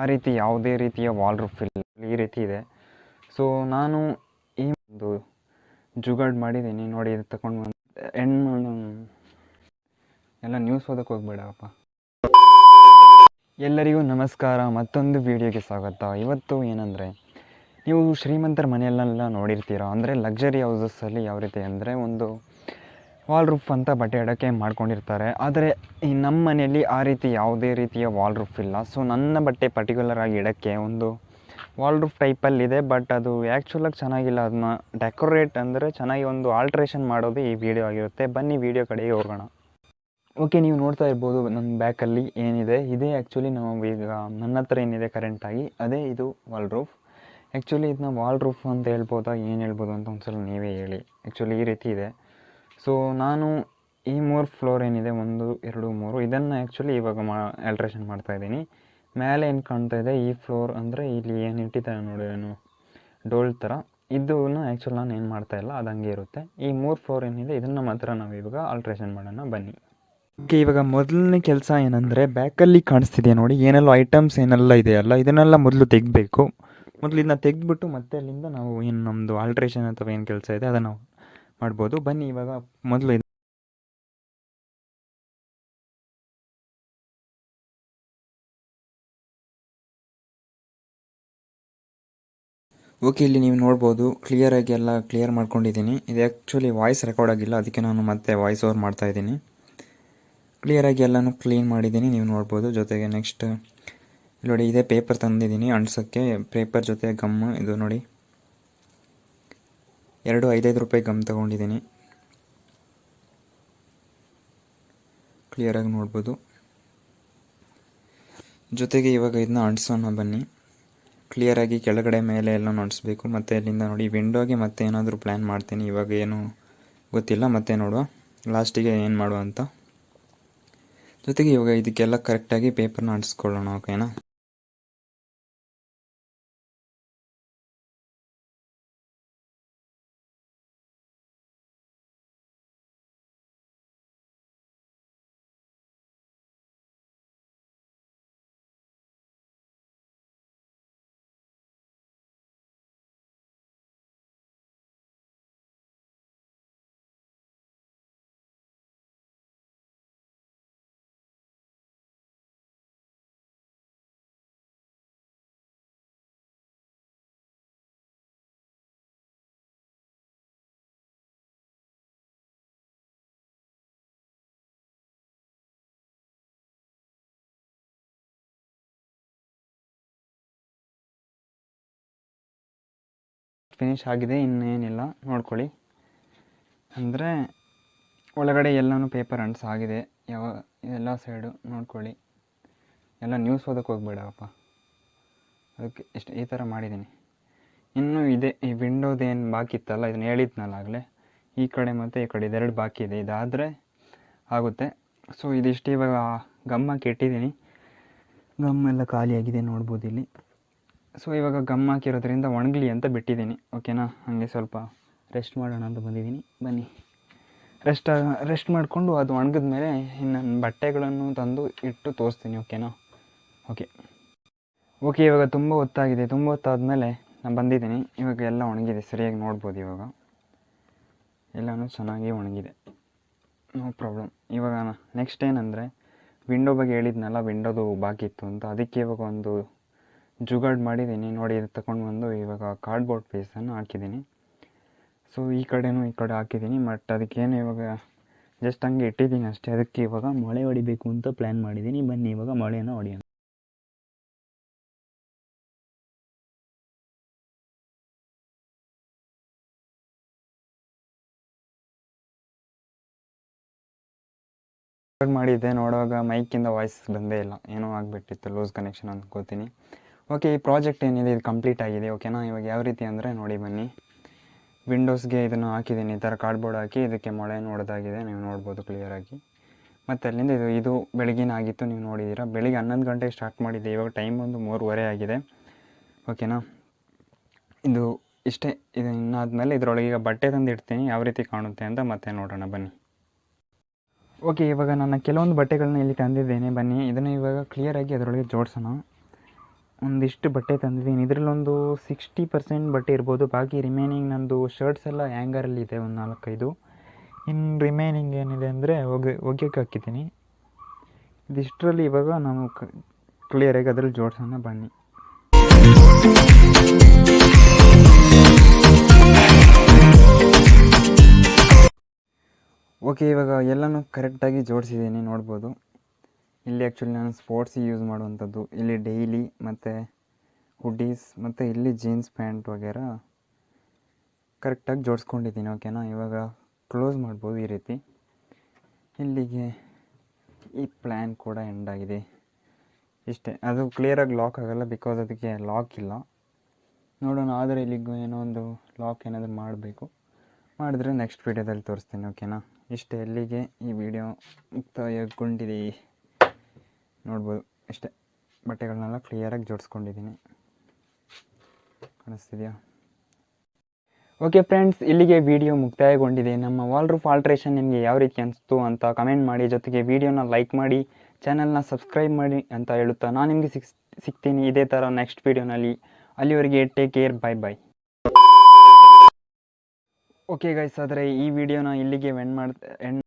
ಆ ರೀತಿ ಯಾವುದೇ ರೀತಿಯ ವಾಲ್ ರೂಫ್ ಇಲ್ಲ. ಈ ರೀತಿ ಇದೆ. ಸೊ ನಾನು ಈ ಒಂದು ಜುಗಾಡ್ ಮಾಡಿದ್ದೀನಿ. ನೋಡಿ, ಇದು ತಗೊಂಡು ಬಂದು ಹೆಣ್ಣು, ಎಲ್ಲ ನ್ಯೂಸ್ ಓದಕ್ಕೆ ಹೋಗ್ಬೇಡಪ್ಪ. ಎಲ್ಲರಿಗೂ ನಮಸ್ಕಾರ. ಮತ್ತೊಂದು ವಿಡಿಯೋಗೆ ಸ್ವಾಗತ. ಇವತ್ತು ಏನಂದರೆ, ನೀವು ಶ್ರೀಮಂತರ ಮನೆಯಲ್ಲೆಲ್ಲ ನೋಡಿರ್ತೀರ? ಅಂದರೆ ಲಕ್ಸರಿ ಹೌಸಸ್ಸಲ್ಲಿ ಯಾವ ರೀತಿ ಅಂದರೆ ಒಂದು ವಾಲ್ ರೂಫ್ ಅಂತ ಬಟ್ಟೆ ಇಡೋಕ್ಕೆ ಮಾಡ್ಕೊಂಡಿರ್ತಾರೆ. ಆದರೆ ಈ ನಮ್ಮ ಮನೆಯಲ್ಲಿ ಆ ರೀತಿ ಯಾವುದೇ ರೀತಿಯ ವಾಲ್ ರೂಫ್ ಇಲ್ಲ. ಸೊ ನನ್ನ ಬಟ್ಟೆ ಪರ್ಟಿಕ್ಯುಲರ್ ಆಗಿ ಇಡೋಕ್ಕೆ ಒಂದು ವಾಲ್ ರೂಫ್ ಟೈಪಲ್ಲಿದೆ ಬಟ್ ಅದು ಆ್ಯಕ್ಚುಲಾಗಿ ಚೆನ್ನಾಗಿಲ್ಲ. ಅದನ್ನ ಡೆಕೋರೇಟ್ ಅಂದರೆ ಚೆನ್ನಾಗಿ ಒಂದು ಆಲ್ಟ್ರೇಷನ್ ಮಾಡೋದು ಈ ವಿಡಿಯೋ ಆಗಿರುತ್ತೆ. ಬನ್ನಿ ವಿಡಿಯೋ ಕಡೆಗೆ ಹೋಗೋಣ. ಓಕೆ ನೀವು ನೋಡ್ತಾ ಇರ್ಬೋದು, ನನ್ನ ಬ್ಯಾಕಲ್ಲಿ ಏನಿದೆ. ಇದೇ ಆ್ಯಕ್ಚುಲಿ ನಾವು ಈಗ ನನ್ನ ಹತ್ರ ಏನಿದೆ ಕರೆಂಟಾಗಿ ಅದೇ ಇದು ವಾಲ್ ರೂಫ್ ಆ್ಯಕ್ಚುಲಿ ಇದನ್ನ ವಾಲ್ ರೂಫ್ ಅಂತ ಹೇಳ್ಬೋದಾ, ಏನು ಹೇಳ್ಬೋದು ಅಂತ ಒಂದ್ಸಲ ನೀವೇ ಹೇಳಿ. ಆ್ಯಕ್ಚುಲಿ ಈ ರೀತಿ ಇದೆ. ಸೊ ನಾನು ಈ ಮೂರು ಫ್ಲೋರ್ ಏನಿದೆ, ಒಂದು, ಎರಡು, ಮೂರು, ಇದನ್ನು ಆ್ಯಕ್ಚುಲಿ ಇವಾಗ ಮಾ ಆಲ್ಟ್ರೇಷನ್ ಮಾಡ್ತಾ ಇದ್ದೀನಿ. ಮೇಲೆ ಏನು ಕಾಣ್ತಾ ಇದೆ, ಈ ಫ್ಲೋರ್ ಅಂದರೆ ಇಲ್ಲಿ ಏನು ಇಟ್ಟಿದ್ದಾರೆ ನೋಡಿ, ಏನು ಡೋಲ್ ಥರ ಇದನ್ನು ಆ್ಯಕ್ಚುಲಿ ನಾನು ಏನು ಮಾಡ್ತಾ ಇಲ್ಲ, ಅದು ಹಂಗೆ ಇರುತ್ತೆ. ಈ ಮೂರು ಫ್ಲೋರ್ ಏನಿದೆ, ಇದನ್ನು ಮಾತ್ರ ನಾವು ಇವಾಗ ಆಲ್ಟ್ರೇಷನ್ ಮಾಡೋಣ, ಬನ್ನಿ. ಓಕೆ, ಇವಾಗ ಮೊದಲನೇ ಕೆಲಸ ಏನಂದರೆ ಬ್ಯಾಕಲ್ಲಿ ಕಾಣಿಸ್ತಿದೆಯಾ ನೋಡಿ, ಏನೆಲ್ಲ ಐಟಮ್ಸ್ ಏನೆಲ್ಲ ಇದೆಯಲ್ಲ ಇದನ್ನೆಲ್ಲ ಮೊದಲು ತೆಗಿಬೇಕು. ಮೊದಲು ಇದನ್ನ ತೆಗೆದ್ಬಿಟ್ಟು ಮತ್ತೆ ಅಲ್ಲಿಂದ ನಾವು ಏನು ನಮ್ಮದು ಆಲ್ಟ್ರೇಷನ್ ಅಥವಾ ಏನು ಕೆಲಸ ಇದೆ, ಅದನ್ನು ಮಾಡ್ಬೋದು. ಬನ್ನಿ, ಇವಾಗ ಮೊದಲು ಓಕೆ, ಇಲ್ಲಿ ನೀವು ನೋಡ್ಬೋದು ಕ್ಲಿಯರಾಗಿ ಎಲ್ಲ ಕ್ಲಿಯರ್ ಮಾಡ್ಕೊಂಡಿದ್ದೀನಿ. ಇದು ಆ್ಯಕ್ಚುಲಿ ವಾಯ್ಸ್ ರೆಕಾರ್ಡ್ ಆಗಿಲ್ಲ, ಅದಕ್ಕೆ ನಾನು ಮತ್ತೆ ವಾಯ್ಸ್ ಓವರ್ ಮಾಡ್ತಾ ಇದ್ದೀನಿ. ಕ್ಲಿಯರಾಗಿ ಎಲ್ಲನೂ ಕ್ಲೀನ್ ಮಾಡಿದ್ದೀನಿ, ನೀವು ನೋಡ್ಬೋದು. ಜೊತೆಗೆ ನೆಕ್ಸ್ಟ್ ನೋಡಿ, ಇದೇ ಪೇಪರ್ ತಂದಿದ್ದೀನಿ ಅಂಟ್ಸೋಕ್ಕೆ ಪೇಪರ್ ಜೊತೆ ಗಮ್ ಇದು ನೋಡಿ. ಎರಡು ಐದೈದು ರೂಪಾಯಿ ಗಮ್ ತಗೊಂಡಿದ್ದೀನಿ. ಕ್ಲಿಯರಾಗಿ ನೋಡ್ಬೋದು. ಜೊತೆಗೆ ಇವಾಗ ಇದನ್ನ ಅಂಟಿಸೋಣ ಬನ್ನಿ. ಕ್ಲಿಯರಾಗಿ ಕೆಳಗಡೆ ಮೇಲೆ ಎಲ್ಲ ಅಂಟಿಸ್ಬೇಕು. ಮತ್ತು ಅಲ್ಲಿಂದ ನೋಡಿ ವಿಂಡೋಗೆ ಮತ್ತೆ ಏನಾದರೂ ಪ್ಲ್ಯಾನ್ ಮಾಡ್ತೀನಿ. ಇವಾಗ ಏನು ಗೊತ್ತಿಲ್ಲ. ಮತ್ತೆ ನೋಡುವ. ಲಾಸ್ಟಿಗೆ ಏನು ಮಾಡುವ ಅಂತ. ಜೊತೆಗೆ ಇವಾಗ ಇದಕ್ಕೆಲ್ಲ ಕರೆಕ್ಟಾಗಿ ಪೇಪರ್ನ ಅಂಟಿಸ್ಕೊಳ್ಳೋಣ ಓಕೆನಾ ಫಿನಿಶ್ ಆಗಿದೆ, ಇನ್ನೇನಿಲ್ಲ. ನೋಡ್ಕೊಳ್ಳಿ. ಅಂದರೆ, ಒಳಗಡೆ ಎಲ್ಲನೂ ಪೇಪರ್ ಆಗಿದೆ. ಯಾವ, ಎಲ್ಲ ಸೈಡು ನೋಡ್ಕೊಳ್ಳಿ. ಎಲ್ಲ ನ್ಯೂಸ್ ಓದಕ್ಕೆ ಹೋಗ್ಬೇಡಪ್ಪ ಅದಕ್ಕೆ ಇಷ್ಟು, ಈ ಥರ ಮಾಡಿದ್ದೀನಿ. ಇನ್ನೂ ಇದೆ, ಈ ವಿಂಡೋದೇನು ಬಾಕಿ ಇತ್ತಲ್ಲ, ಇದನ್ನ ಹೇಳಿದ್ನಲ್ಲ ಆಗಲೇ. ಈ ಕಡೆ ಮತ್ತು ಈ ಕಡೆ ಇದೆರಡು ಬಾಕಿ ಇದೆ. ಇದಾದರೆ ಆಗುತ್ತೆ. ಸೊ ಇದಿಷ್ಟು ಇವಾಗ ಗಮ್ಮಕ್ಕೆ ಇಟ್ಟಿದ್ದೀನಿ ಗಮ್ ಎಲ್ಲ ಖಾಲಿಯಾಗಿದೆ ನೋಡ್ಬೋದು ಇಲ್ಲಿ. ಸೊ ಇವಾಗ ಗಮ್ ಹಾಕಿರೋದ್ರಿಂದ ಒಣಗಲಿ ಅಂತ ಬಿಟ್ಟಿದ್ದೀನಿ. ಓಕೆನಾ ಹಾಗೆ ಸ್ವಲ್ಪ ರೆಸ್ಟ್ ಮಾಡೋಣ ಅಂತ ಬಂದಿದ್ದೀನಿ. ಬನ್ನಿ. ರೆಸ್ಟ್ ರೆಸ್ಟ್ ಮಾಡಿಕೊಂಡು ಅದು ಒಣಗಿದ ಮೇಲೆ ಇನ್ನು ನನ್ನ ಬಟ್ಟೆಗಳನ್ನು ತಂದು ಇಟ್ಟು ತೋರಿಸ್ತೀನಿ ಓಕೆನಾ ಓಕೆ ಓಕೆ ಇವಾಗ ತುಂಬ ಹೊತ್ತಾಗಿದೆ. ತುಂಬ ಹೊತ್ತಾದಮೇಲೆ ನಾನು ಬಂದಿದ್ದೀನಿ. ಇವಾಗ ಎಲ್ಲ ಒಣಗಿದೆ. ಸರಿಯಾಗಿ ನೋಡ್ಬೋದು ಇವಾಗ. ಎಲ್ಲನೂ ಚೆನ್ನಾಗಿ ಒಣಗಿದೆ. ನೋ ಪ್ರಾಬ್ಲಮ್ ಇವಾಗ ನೆಕ್ಸ್ಟ್ ಏನಂದರೆ ವಿಂಡೋ ಬಗ್ಗೆ ಹೇಳಿದ್ನಲ್ಲ ವಿಂಡೋದು ಬಾಕಿ ಇತ್ತು ಅಂತ. ಅದಕ್ಕೆ ಇವಾಗ ಒಂದು ಜುಗಾಡ್ ಮಾಡಿದ್ದೀನಿ. ನೋಡಿ, ಇದು ತಗೊಂಡು ಬಂದು ಇವಾಗ ಕಾರ್ಡ್ಬೋರ್ಡ್ ಪೀಸನ್ನು ಹಾಕಿದ್ದೀನಿ. ಸೊ ಈ ಕಡೆನೂ ಈ ಕಡೆ ಹಾಕಿದ್ದೀನಿ ಬಟ್ ಅದಕ್ಕೇನು ಇವಾಗ ಜಸ್ಟ್ ಹಂಗೆ ಇಟ್ಟಿದ್ದೀನಿ ಅಷ್ಟೇ. ಅದಕ್ಕೆ ಇವಾಗ ಮೊಳೆ ಹೊಡಿಬೇಕು ಅಂತ ಪ್ಲ್ಯಾನ್ ಮಾಡಿದ್ದೀನಿ. ಬನ್ನಿ, ಇವಾಗ ಮೊಳೆಯನ್ನು ಹೊಡೆಯೋಣ. ಮಾಡಿದ್ದೆ ನೋಡುವಾಗ ಮೈಕಿಂದ ವಾಯ್ಸ್ ಬಂದೇ ಇಲ್ಲ. ಏನೋ ಆಗಿಬಿಟ್ಟಿತ್ತು ಲೂಸ್ ಕನೆಕ್ಷನ್ ಅನ್ಕೋತೀನಿ. ಓಕೆ ಈ ಪ್ರಾಜೆಕ್ಟ್ ಏನಿದೆ, ಇದು ಕಂಪ್ಲೀಟ್ ಆಗಿದೆ ಓಕೆನಾ ಇವಾಗ ಯಾವ ರೀತಿ ಅಂದರೆ ನೋಡಿ ಬನ್ನಿ. ವಿಂಡೋಸ್ಗೆ ಇದನ್ನು ಹಾಕಿದ್ದೀನಿ, ಈ ಥರ ಕಾರ್ಡ್ಬೋರ್ಡ್ ಹಾಕಿ, ಇದಕ್ಕೆ ಮೊಳೆ ನೋಡೋದಾಗಿದೆ, ನೀವು ನೋಡ್ಬೋದು ಕ್ಲಿಯರಾಗಿ ಮತ್ತು ಅಲ್ಲಿಂದ ಇದು ಇದು ಬೆಳಗಿನ ಆಗಿತ್ತು ನೀವು ನೋಡಿದ್ದೀರಾ? ಬೆಳಿಗ್ಗೆ ಹನ್ನೊಂದು ಗಂಟೆಗೆ ಸ್ಟಾರ್ಟ್ ಮಾಡಿದ್ದೆ, ಇವಾಗ ಟೈಮ್ ಒಂದು ಮೂರುವರೆ ಆಗಿದೆ. ಓಕೆನಾ ಇದು ಇಷ್ಟೇ, ಇದು ಇನ್ನಾದಮೇಲೆ ಇದರೊಳಗೆ ಈಗ ಬಟ್ಟೆ ತಂದು ಇಡ್ತೀನಿ, ಯಾವ ರೀತಿ ಕಾಣುತ್ತೆ ಅಂತ ಮತ್ತೆ ನೋಡೋಣ, ಬನ್ನಿ. ಓಕೆ ಇವಾಗ ನನ್ನ ಕೆಲವೊಂದು ಬಟ್ಟೆಗಳನ್ನ ಇಲ್ಲಿ ತಂದಿದ್ದೇನೆ, ಬನ್ನಿ. ಇದನ್ನು ಇವಾಗ ಕ್ಲಿಯರಾಗಿ ಅದರೊಳಗೆ ಜೋಡಿಸೋಣ. ಒಂದಿಷ್ಟು ಬಟ್ಟೆ ತಂದಿದ್ದೀನಿ. ಇದರಲ್ಲೊಂದು ಸಿಕ್ಸ್ಟಿ ಪರ್ಸೆಂಟ್ ಬಟ್ಟೆ ಇರ್ಬೋದು. ಬಾಕಿ ರಿಮೈನಿಂಗ್ ನಂದು ಶರ್ಟ್ಸ್ ಎಲ್ಲ ಹ್ಯಾಂಗರಲ್ಲಿದೆ ಒಂದು ನಾಲ್ಕೈದು. ಇನ್ನು ರಿಮೈನಿಂಗ್ ಏನಿದೆ ಅಂದರೆ ಒಗೆ ಒಗೆಯೋಕೆ ಹಾಕಿದ್ದೀನಿ. ಇದಿಷ್ಟರಲ್ಲಿ ಇವಾಗ ನಾನು ಕ್ಲಿಯರಾಗಿ ಅದರಲ್ಲಿ ಜೋಡ್ಸೋಣ, ಬನ್ನಿ. ಓಕೆ ಇವಾಗ ಎಲ್ಲನೂ ಕರೆಕ್ಟಾಗಿ ಜೋಡಿಸಿದ್ದೀನಿ, ನೋಡ್ಬೋದು. ಇಲ್ಲಿ ಆ್ಯಕ್ಚುಲಿ ನಾನು ಸ್ಪೋರ್ಟ್ಸಿಗೆ ಯೂಸ್ ಮಾಡುವಂಥದ್ದು. ಇಲ್ಲಿ ಡೈಲಿ ಮತ್ತು ಹುಡೀಸ್ ಮತ್ತು ಇಲ್ಲಿ ಜೀನ್ಸ್ ಪ್ಯಾಂಟ್ ವಗೇರ ಕರೆಕ್ಟಾಗಿ ಜೋಡಿಸ್ಕೊಂಡಿದ್ದೀನಿ ಓಕೆನಾ ಇವಾಗ ಕ್ಲೋಸ್ ಮಾಡ್ಬೋದು ಈ ರೀತಿ. ಇಲ್ಲಿಗೆ ಈ ಪ್ಲ್ಯಾನ್ ಕೂಡ ಎಂಡ್ ಆಗಿದೆ. ಇಷ್ಟೇ. ಅದು ಕ್ಲಿಯರಾಗಿ ಲಾಕ್ ಆಗೋಲ್ಲ ಬಿಕಾಸ್ ಅದಕ್ಕೆ ಲಾಕ್ ಇಲ್ಲ. ನೋಡೋಣ, ಆದರೆ ಇಲ್ಲಿಗೂ ಏನೋ ಒಂದು ಲಾಕ್ ಏನಾದರೂ ಮಾಡಬೇಕು. ಮಾಡಿದ್ರೆ ನೆಕ್ಸ್ಟ್ ವೀಡಿಯೋದಲ್ಲಿ ತೋರಿಸ್ತೀನಿ ಓಕೆನಾ ಇಷ್ಟೇ, ಇಲ್ಲಿಗೆ ಈ ವಿಡಿಯೋ ಮುಕ್ತಾಯಗೊಂಡಿದೆ. ನೋಡ್ಬೋದು. ಅಷ್ಟೇ ಬಟ್ಟೆಗಳನ್ನೆಲ್ಲ ಕ್ಲಿಯರಾಗಿ ಜೋಡಿಸ್ಕೊಂಡಿದ್ದೀನಿ. ಕಾಣಿಸ್ತಿದೆಯಾ? ಓಕೆ ಫ್ರೆಂಡ್ಸ್ ಇಲ್ಲಿಗೆ ವಿಡಿಯೋ ಮುಕ್ತಾಯಗೊಂಡಿದೆ. ನಮ್ಮ ವಾಲ್ ರೂಫ್ ಆಲ್ಟ್ರೇಷನ್ ನಿಮಗೆ ಯಾವ ರೀತಿ ಅನಿಸ್ತು ಅಂತ ಕಮೆಂಟ್ ಮಾಡಿ. ಜೊತೆಗೆ ವಿಡಿಯೋನ ಲೈಕ್ ಮಾಡಿ ಚಾನಲ್ನ ಸಬ್ಸ್ಕ್ರೈಬ್ ಮಾಡಿ ಅಂತ ಹೇಳುತ್ತಾ ನಾನು ನಿಮಗೆ ಸಿಕ್, ಸಿಗ್ತೀನಿ ಇದೇ ಥರ ನೆಕ್ಸ್ಟ್ ವೀಡಿಯೋನಲ್ಲಿ ಅಲ್ಲಿವರೆಗೆ take care bye bye okay guys ಆದರೆ ಈ ವಿಡಿಯೋನ ಇಲ್ಲಿಗೆ ಎಂಡ್ ಮಾಡ್ ಎಂಡ್